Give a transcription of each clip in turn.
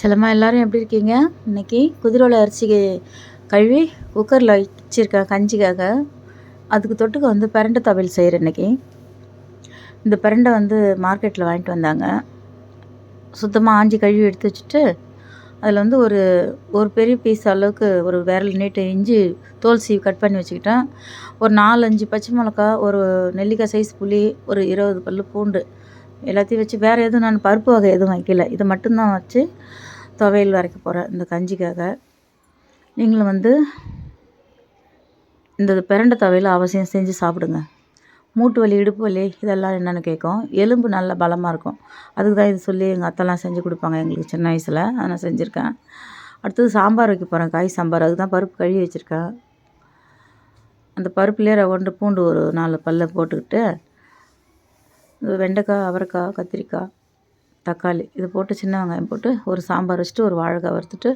செல்லம்மா எல்லோரும் எப்படி இருக்கீங்க? இன்னைக்கு குதிரோலை அரிசி கழுவி குக்கரில் வச்சுருக்கேன் கஞ்சிக்காக அதுக்கு தொட்டுக்க வந்து பிரண்டை துவையல் செய்கிறேன் இன்றைக்கி இந்த பிரண்டை வந்து மார்க்கெட்டில் வாங்கிட்டு வந்தாங்க. சுத்தமாக ஆஞ்சி கழுவி எடுத்து வச்சுட்டு அதில் வந்து ஒரு ஒரு பெரிய பீஸ் அளவுக்கு ஒரு விரல் நீட்டு இஞ்சி தோல் சீவி கட் பண்ணி வச்சுக்கிட்டேன். ஒரு நாலஞ்சு பச்சை மிளகா ஒரு நெல்லிக்காய் சைஸ் புளி ஒரு இருபது பல்லு பூண்டு எல்லாத்தையும் வச்சு வேறு எதுவும் நான் பருப்பு வகை எதுவும் வைக்கல. இதை மட்டும்தான் வச்சு துவையல் வரைக்க போகிறேன் இந்த கஞ்சிக்காக. நீங்களும் வந்து இந்த பிரண்டை துவையல் அவசியம் செஞ்சு சாப்பிடுங்க. மூட்டு வலி இடுப்பு வலி இதெல்லாம் என்னென்னு கேட்கும். எலும்பு நல்ல பலமாக இருக்கும். அதுக்கு தான் இது சொல்லி எங்கள் அத்தைலாம் செஞ்சு கொடுப்பாங்க எங்களுக்கு சின்ன வயசில். அதை நான் செஞ்சுருக்கேன். அடுத்தது சாம்பார் வைக்க போகிறேன் காய் சாம்பார். அதுக்கு தான் பருப்பு கழுவி வச்சுருக்கேன். அந்த பருப்புலேயே ரெண்டு பூண்டு ஒரு நாலு பல்ல போட்டுக்கிட்டு வெண்டைக்காய் அவரைக்காய் கத்திரிக்காய் தக்காளி இது போட்டு சின்ன வெங்காயம் போட்டு ஒரு சாம்பார் வச்சுட்டு ஒரு வாழைக்காய் வறுத்துட்டு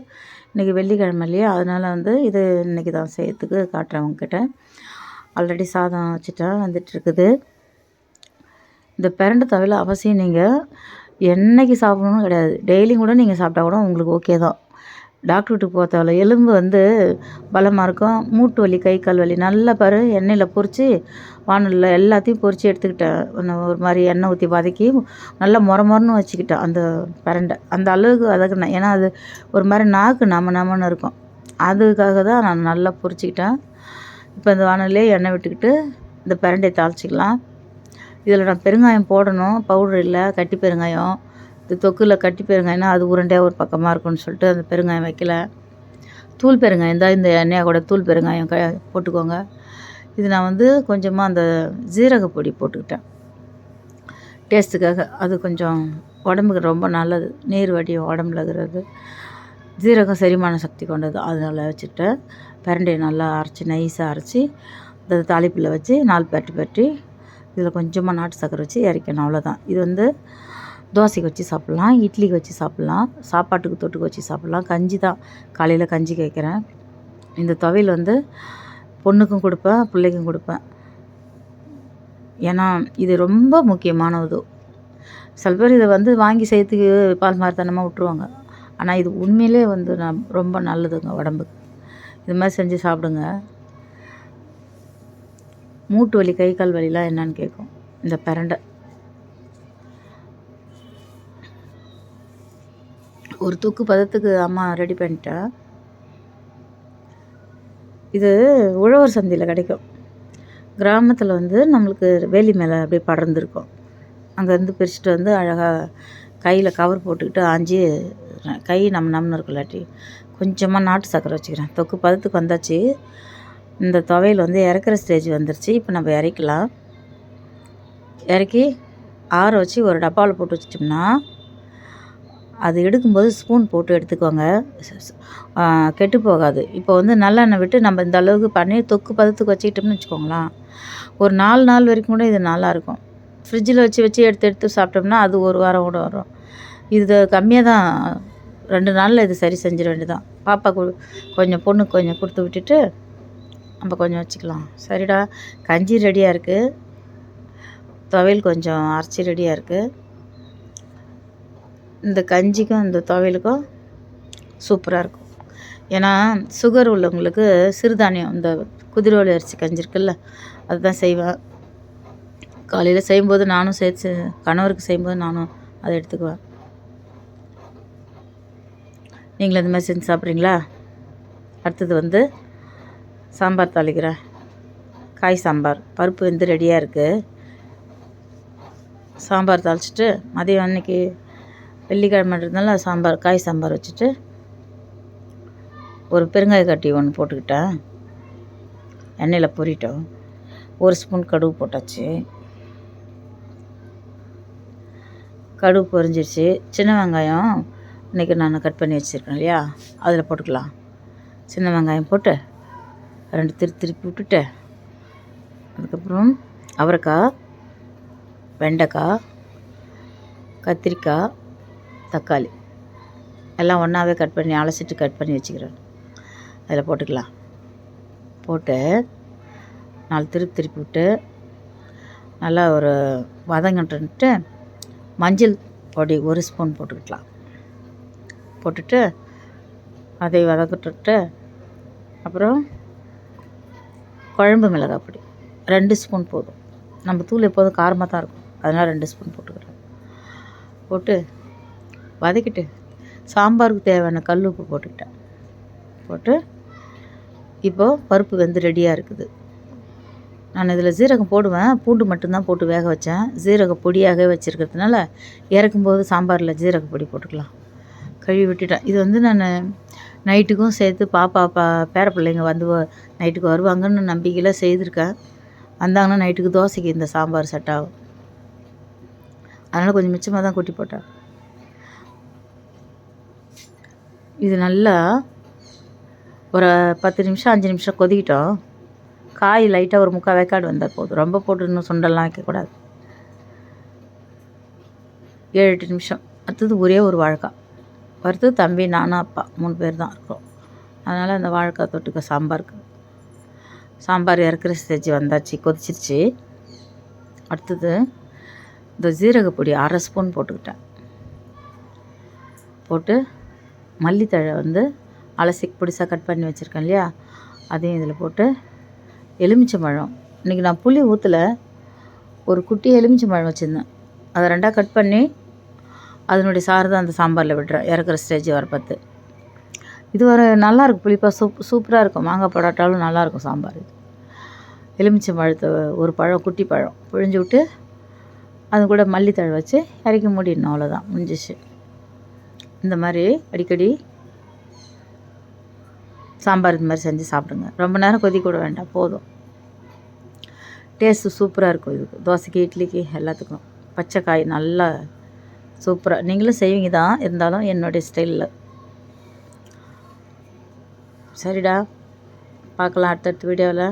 இன்றைக்கி வெள்ளிக்கிழமை இல்லையா? அதனால் வந்து இது இன்றைக்கி தான் செய்யறதுக்கு காட்டுறேன் உங்ககிட்ட. ஆல்ரெடி சாதம் வச்சுட்டேன் வந்துட்டுருக்குது இந்த பிறண்டு தவிர அவசியம் நீங்கள் என்றைக்கு சாப்பிடணும்னு கிடையாது. டெய்லியும் கூட நீங்கள் சாப்பிட்டா கூட உங்களுக்கு ஓகே தான். டாக்டர் வீட்டுக்கு போகிறதால எலும்பு வந்து பலமாக இருக்கும். மூட்டு வலி கை கால் வலி நல்லா பாரு. எண்ணெயில் பொரித்து வானலில் எல்லாத்தையும் பொரித்து எடுத்துக்கிட்டேன். ஒன்று ஒரு மாதிரி எண்ணெய் ஊற்றி வதக்கி நல்லா மொர மொரன்னு வச்சுக்கிட்டேன். அந்த பிரண்டை. அந்த அளவுக்கு வதக்கினேன். ஏன்னா அது ஒரு மாதிரி நாக்கு நம நமன்னு இருக்கும். அதுக்காக தான் நான் நல்லா பொரிச்சிக்கிட்டேன். இப்போ இந்த வானலே எண்ணெய் விட்டுக்கிட்டு இந்த பிரண்டையை தாளிச்சிக்கலாம். இதில் நான் பெருங்காயம் போடணும். பவுடர் இல்லை கட்டி பெருங்காயம். இது தொக்கில் கட்டி பெருங்காயம்னா அது உருண்டையாக ஒரு பக்கமாக இருக்கும்னு சொல்லிட்டு அந்த பெருங்காயம் வைக்கல. தூள் பெருங்காயம் தான் இந்த எண்ணெயை கூட தூள் பெருங்காயம் க போட்டுக்கோங்க. இது நான் வந்து கொஞ்சமாக அந்த ஜீரக பொடி போட்டுக்கிட்டேன். டேஸ்ட்டுக்காக. அது கொஞ்சம் உடம்புக்கு ரொம்ப நல்லது. நீர் வடி உடம்புல இருக்கிறது. ஜீரகம் செரிமான சக்தி கொண்டது. அதனால் வச்சுட்டு பிரண்டையை நல்லா அரைச்சி நைஸாக அரைச்சி இந்த தாளிப்பில் வச்சு நாலு பரட்டி பரட்டி இதில் கொஞ்சமாக நாட்டு சக்கரை வச்சு இறக்கணும் அவ்வளோதான் இது வந்து தோசைக்கு வச்சு சாப்பிட்லாம் இட்லிக்கு வச்சு சாப்பிட்லாம் சாப்பாட்டுக்கு தொட்டுக்கு வச்சு சாப்பிட்லாம். கஞ்சி தான். காலையில் கஞ்சி கேட்குறேன். இந்த துவையல் வந்து பொண்ணுக்கும் கொடுப்பேன் பிள்ளைக்கும் கொடுப்பேன். ஏன்னா இது ரொம்ப முக்கியமானது. சில பேர் இதை வந்து வாங்கி செய்யறதுக்கு பால் மாதிரித்தனமாக விட்ருவாங்க ஆனால் இது உண்மையிலே வந்து நான் ரொம்ப நல்லதுங்க உடம்புக்கு. இது மாதிரி செஞ்சு சாப்பிடுங்க. மூட்டு வலி கை கால் வலிலாம் என்னன்னு கேட்கும். இந்த பிரண்டை. ஒரு தூக்கு பதத்துக்கு அம்மா ரெடி பண்ணிட்டேன் இது உழவர் சந்தையில் கிடைக்கும். கிராமத்தில் வந்து நம்மளுக்கு வேலி மேலே அப்படியே படர்ந்துருக்கும். அங்கேருந்து பிரிச்சுட்டு வந்து அழகாக கையில் கவர் போட்டுக்கிட்டு ஆஞ்சி கை நம்ம நம்மனு இருக்குல்லாட்டி கொஞ்சமாக நாட்டு சக்கரை வச்சுக்கிறேன். தொக்கு பதத்துக்கு வந்தாச்சு. இந்த துவையில் வந்து இறக்குற ஸ்டேஜ் வந்துருச்சு. இப்போ நம்ம இறக்கலாம். இறக்கி ஆற வச்சு ஒரு டப்பாவில் போட்டு வச்சிட்டோம்னா அது எடுக்கும்போது ஸ்பூன் போட்டு எடுத்துக்கோங்க. கெட்டு போகாது. இப்போ வந்து நல்லெண்ணெய் விட்டு நம்ம இந்த அளவுக்கு பண்ணி தொக்கு பதத்துக்கு வச்சுக்கிட்டோம்னு வச்சுக்கோங்களேன். ஒரு நாலு நாள் வரைக்கும் கூட இது நல்லாயிருக்கும் ஃப்ரிட்ஜில் வச்சு வச்சு எடுத்து எடுத்து சாப்பிட்டோம்னா அது ஒரு வாரம் கூட வரும். இது கம்மியாக தான். ரெண்டு நாளில் இது சரி செஞ்சிட வேண்டியதான் பாப்பா கொஞ்சம் பொண்ணுக்கு கொஞ்சம் கொடுத்து விட்டுட்டு நம்ம கொஞ்சம் வச்சுக்கலாம். சரிடா. கஞ்சி ரெடியாக இருக்குது துவையல் கொஞ்சம் அரைச்சி ரெடியாக இருக்குது இந்த கஞ்சிக்கும் இந்த துவையலுக்கும் சூப்பராக இருக்கும். ஏன்னா சுகர் உள்ளவங்களுக்கு சிறுதானியம் இந்த குதிரவாளி அரிசி கஞ்சி இருக்குல்ல அதுதான் செய்வேன். காலையில் செய்யும்போது நானும் சேர்த்து கணவருக்கு செய்யும்போது நானும் அதை எடுத்துக்குவேன். நீங்களும் இந்த மாதிரி செஞ்சு சாப்பிட்றீங்களா? அடுத்தது வந்து சாம்பார் தாளிக்கிறேன். காய் சாம்பார். பருப்பு வந்து ரெடியாக இருக்குது சாம்பார் தாளிச்சிட்டு மதியம் அன்னைக்கு வெள்ளிக்கிழமைன்றதுனால சாம்பார் காய் சாம்பார் வச்சுட்டு ஒரு பெருங்காய கட்டி ஒன்று போட்டுக்கிட்டேன் எண்ணெயில் பொரிட்டோம். ஒரு ஸ்பூன் கடுகு போட்டாச்சு. கடுகு பொரிஞ்சிருச்சு. சின்ன வெங்காயம் இன்றைக்கி நான் கட் பண்ணி வச்சுருக்கேன் இல்லையா? அதில் போட்டுக்கலாம். சின்ன வெங்காயம் போட்டு ரெண்டு திரு திருப்பி விட்டுட்டு அதுக்கப்புறம் அவரைக்காய் வெண்டைக்காய் கத்திரிக்காய் தக்காளி. எல்லாம் ஒன்றாவே கட் பண்ணி அலசிட்டு கட் பண்ணி வச்சுக்கிறேன். அதில் போட்டுக்கலாம். போட்டு நாலு திருப்பி திருப்பி விட்டு நல்லா ஒரு வதங்கட்டுன்ட்டு மஞ்சள் பொடி ஒரு ஸ்பூன் போட்டுக்கலாம். போட்டுட்டு அதை வதக்கிட்டு அப்புறம் குழம்பு மிளகாய் பொடி. ரெண்டு ஸ்பூன் போதும். நம்ம தூள் எப்போதும் காரமாக தான் இருக்கும். அதனால் ரெண்டு ஸ்பூன் போட்டுக்கிறேன். போட்டு வதக்கிட்டு சாம்பாருக்கு தேவையான கல் உப்பு போட்டுக்கிட்டேன். போட்டு இப்போது பருப்பு வெந்து ரெடியாக இருக்குது. நான் இதில் சீரகம் போடுவேன். பூண்டு மட்டும்தான் போட்டு வேக வச்சேன். சீரக பொடியாகவே வச்சுருக்கிறதுனால இறக்கும்போது சாம்பாரில் ஜீரக பொடி போட்டுக்கலாம். கழுவி விட்டுட்டேன். இது வந்து நான் நைட்டுக்கும் சேர்த்து பாப்பா பா பேர பிள்ளைங்க வந்து நைட்டுக்கு வருவாங்கன்னு நம்பிக்கையில் செய்திருக்கேன். வந்தாங்கன்னா நைட்டுக்கு தோசைக்கு இந்த சாம்பார் செட் ஆகும். அதனால் கொஞ்சம் மிச்சமாக தான் கொட்டி போட்டேன். இது நல்லா ஒரு பத்து நிமிஷம் அஞ்சு நிமிஷம் கொதிக்கிட்டோம். காய் லைட்டாக ஒரு முக்கால் வேக்காடு வந்தால் போதும். ரொம்ப போட்டு இன்னும் சுண்டெல்லாம் வைக்கக்கூடாது ஏழு எட்டு நிமிஷம். அடுத்தது ஒரே ஒரு வாழைக்காய் வறுத்து தம்பி நானும் அப்பா மூணு பேர் தான் இருக்கோம் அதனால் அந்த வாழைக்காய் தொட்டுக்க சாம்பாருக்கு சாம்பார் இறக்குற செஞ்சு வந்தாச்சு கொதிச்சிருச்சு. அடுத்தது இந்த ஜீரக பொடி அரை ஸ்பூன் போட்டுக்கிட்டேன். போட்டு மல்லித்தழை வந்து அலசி பொடிசாக கட் பண்ணி வச்சுருக்கேன் இல்லையா? அதையும் இதில் போட்டு எலுமிச்சம்பழம். இன்றைக்கி நான் புளி ஊற்றில் ஒரு குட்டி எலுமிச்சம்பழம் வச்சுருந்தேன். அதை ரெண்டாக கட் பண்ணி அதனுடைய சாறு தான் அந்த சாம்பாரில் விட்டுறேன். இறக்குற ஸ்டேஜ் வர பார்த்து. இது ஒரு நல்லாயிருக்கும் புளிப்பாக சூப் சூப்பராக இருக்கும். மாங்காய் படாட்டாலும் நல்லாயிருக்கும் சாம்பார் இது. எலுமிச்சம்பழத்தை ஒரு பழம் குட்டி பழம் புழிஞ்சு விட்டு அது கூட மல்லித்தழை வச்சு இறக்கி மூடிடணும். அவ்வளோதான் முடிஞ்சிச்சு. இந்த மாதிரி அடிக்கடி சாம்பார் இந்த மாதிரி செஞ்சு சாப்பிடுங்க. ரொம்ப நேரம் கொதிக்க விட வேண்டாம் போதும். டேஸ்ட்டு சூப்பராக இருக்கும் இதுக்கு. தோசைக்கு இட்லிக்கு எல்லாத்துக்கும். பச்சை காய் நல்லா சூப்பராக நீங்களும் செய்வீங்க தான் இருந்தாலும் என்னுடைய ஸ்டைலில் சரிடா. பார்க்கலாம் அடுத்தடுத்த வீடியோவில்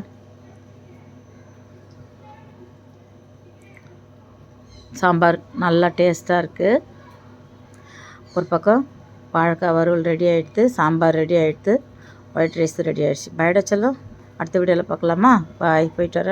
சாம்பார் நல்லா டேஸ்ட்டாக இருக்குது ஒரு பக்கம் வாழைக்காய் வறுவல் ரெடி ஆகிடுது சாம்பார் ரெடி ஆகிடுது ஒயிட் ரைஸ் ரெடி ஆகிடுச்சு பைடா செல்லம் அடுத்த வீடியோவில் பார்க்கலாமா? பாய் போயிட்டு வரேன்.